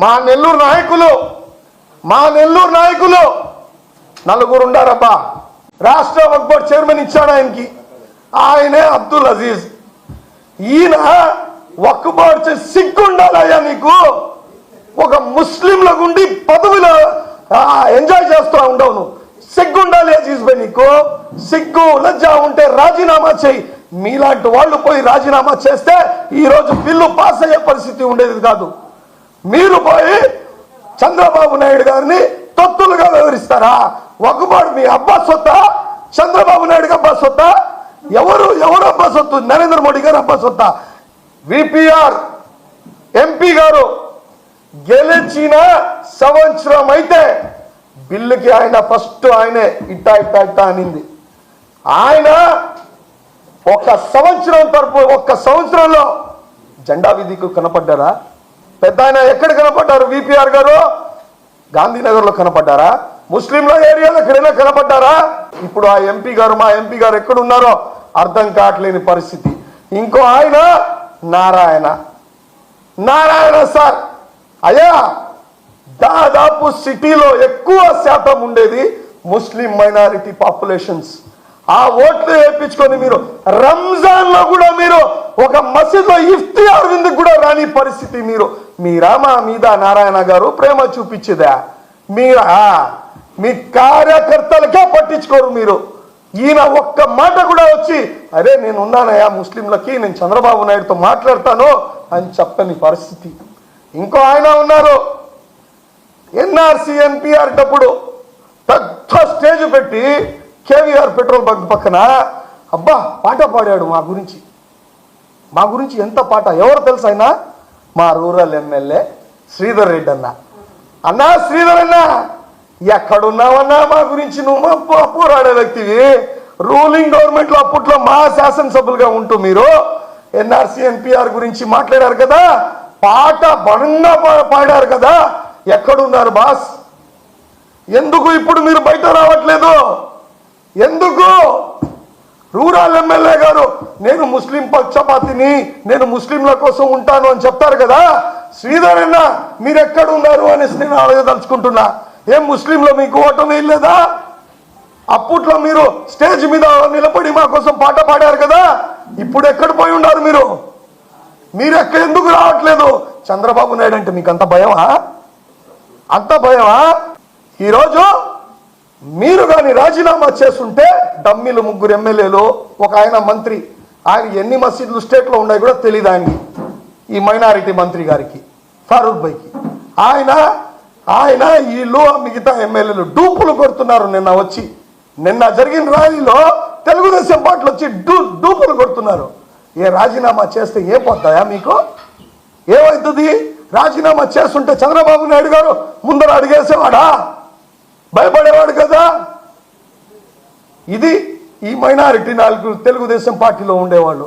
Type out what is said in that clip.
మా నెల్లూరు నాయకులు మా నెల్లూరు నాయకులు నలుగురు ఉండారబ్బా రాష్ట్ర వక్బోర్డ్ చైర్మన్ ఇచ్చాడు ఆయనకి. ఆయనే అబ్దుల్ అజీజ్. ఈయన వక్బోర్డ్ చే- సిగ్గు ఉండాలయ్యా నీకు. ఒక ముస్లింల గుండి పదవిలో ఎంజాయ్ చేస్తూ ఉండవు నువ్వు. సిగ్గు ఉండాలి అజీజ్ భాయ్ నీకు. సిగ్గు లజ్జా ఉంటే రాజీనామా చేయి. మీలాంటి వాళ్ళు పోయి రాజీనామా చేస్తే ఈరోజు బిల్లు పాస్ అయ్యే పరిస్థితి ఉండేది కాదు. మీరు పోయి చంద్రబాబు నాయుడు గారిని తొత్తులుగా వివరిస్తారా? ఒకపాడు మీ అబ్బా సొత్త? చంద్రబాబు నాయుడు అబ్బా సొత్త? ఎవరు ఎవరు అబ్బా సొత్తు? నరేంద్ర మోడీ గారు అబ్బా సొత్త? విపిఆర్ ఎంపీ గారు గెలిచిన సంవత్సరం అయితే బిల్లుకి ఆయన ఫస్ట్ ఆయనే ఇట్టా ఇట్టా ఇట్టా అనింది. ఆయన ఒక సంవత్సరం తరపు ఒక్క సంవత్సరంలో జెండా విధికి కనపడ్డారా? పెద్ద ఆయన ఎక్కడ కనపడ్డారు? విపిఆర్ గారు? గాంధీనగర్లో కనపడ్డారా? ముస్లింల ఏరియాలో ఎక్కడైనా కనపడ్డారా? ఇప్పుడు ఆ ఎంపీ గారు మా ఎంపీ గారు ఎక్కడున్నారో అర్థం కావట్లేని పరిస్థితి. ఇంకో ఆయన నారాయణ. నారాయణ సార్. అయ్యా దాదాపు సిటీలో ఎక్కువ శాతం ఉండేది ముస్లిం మైనారిటీ పాపులేషన్స్. ఆ ఓట్లు వేయించుకొని మీరు రంజాన్లో కూడా మీరు ఒక మసీద్లో ఇఫ్తియార్ విందుకు కూడా రాని పరిస్థితి మీరు. మీరా మా మీద నారాయణ గారు ప్రేమ చూపించేదా? మీరా? మీ కార్యకర్తలకే పట్టించుకోరు మీరు. ఈయన ఒక్క మాట కూడా వచ్చి అరే నేను ఉన్నానయ్యా ముస్లింలకి నేను చంద్రబాబు నాయుడుతో మాట్లాడతాను అని చెప్పని పరిస్థితి. ఇంకో ఆయన ఉన్నారు. ఎన్ఆర్సీ ఎన్పిఆర్ డప్పుడు పెద్ద స్టేజ్ పెట్టి కేవీఆర్ పెట్రోల్ బంక్ పక్కన అబ్బా పాట పాడాడు మా గురించి. మా గురించి ఎంత పాట ఎవరు తెలుసు ఆయన మా రూరల్ ఎమ్మెల్యే శ్రీధర్ రెడ్డి అన్న. అన్నా శ్రీధర్ అన్న ఎక్కడున్నావన్నా మా గురించి నువ్వు పోరాడే వ్యక్తివి. రూలింగ్ గవర్నమెంట్లో అప్పట్లో మా శాసనసభ్యులుగా ఉంటూ మీరు ఎన్ఆర్సీ ఎన్పిఆర్ గురించి మాట్లాడారు కదా? పాట బలంగా పా- పాడారు కదా? ఎక్కడున్నారు బాస్? ఎందుకు ఇప్పుడు మీరు బయట రావట్లేదు? ఎందుకు? రూరల్ ఎమ్మెల్యే గారు నేను ముస్లిం పక్షపాతిని నేను ముస్లింల కోసం ఉంటాను అని చెప్తారు కదా? శ్రీధర్ అన్న మీరు ఎక్కడ ఉన్నారు అనేసి నేను అడగదలుచుకుంటున్నా. ఏం ముస్లింలో మీకు ఓటమి లేదా అప్పట్లో మీరు స్టేజ్ మీద నిలబడి మా కోసం పాట పాడారు కదా? ఇప్పుడు ఎక్కడ పోయి ఉన్నారు మీరు? మీరు ఎక్కడ ఎందుకు రావట్లేదు? చంద్రబాబు నాయుడు అంటే మీకు అంత భయమా? అంత భయమా? ఈరోజు మీరు కానీ రాజీనామా చేస్తుంటే డమ్మిలు ముగ్గురు ఎమ్మెల్యేలు ఒక ఆయన మంత్రి. ఆయన ఎన్ని మసీదులు స్టేట్లో ఉన్నాయి కూడా తెలియదు ఆయనకి. ఈ మైనారిటీ మంత్రి గారికి ఫారూక్ బైకి ఆయన ఆయన వీళ్ళు మిగతా ఎమ్మెల్యేలు డూపులు కొడుతున్నారు నిన్న వచ్చి. నిన్న జరిగిన ర్యాలీలో తెలుగుదేశం పార్టీలు వచ్చి డూ డూపులు కొడుతున్నారు. ఏ రాజీనామా చేస్తే ఏ పోతాయా మీకు? ఏమవుతుంది? రాజీనామా చేస్తుంటే చంద్రబాబు నాయుడు గారు ముందర అడిగేసేవాడా? భయపడ ఇది ఈ మైనారిటీ నాలుగు తెలుగుదేశం పార్టీలో ఉండేవాళ్ళు.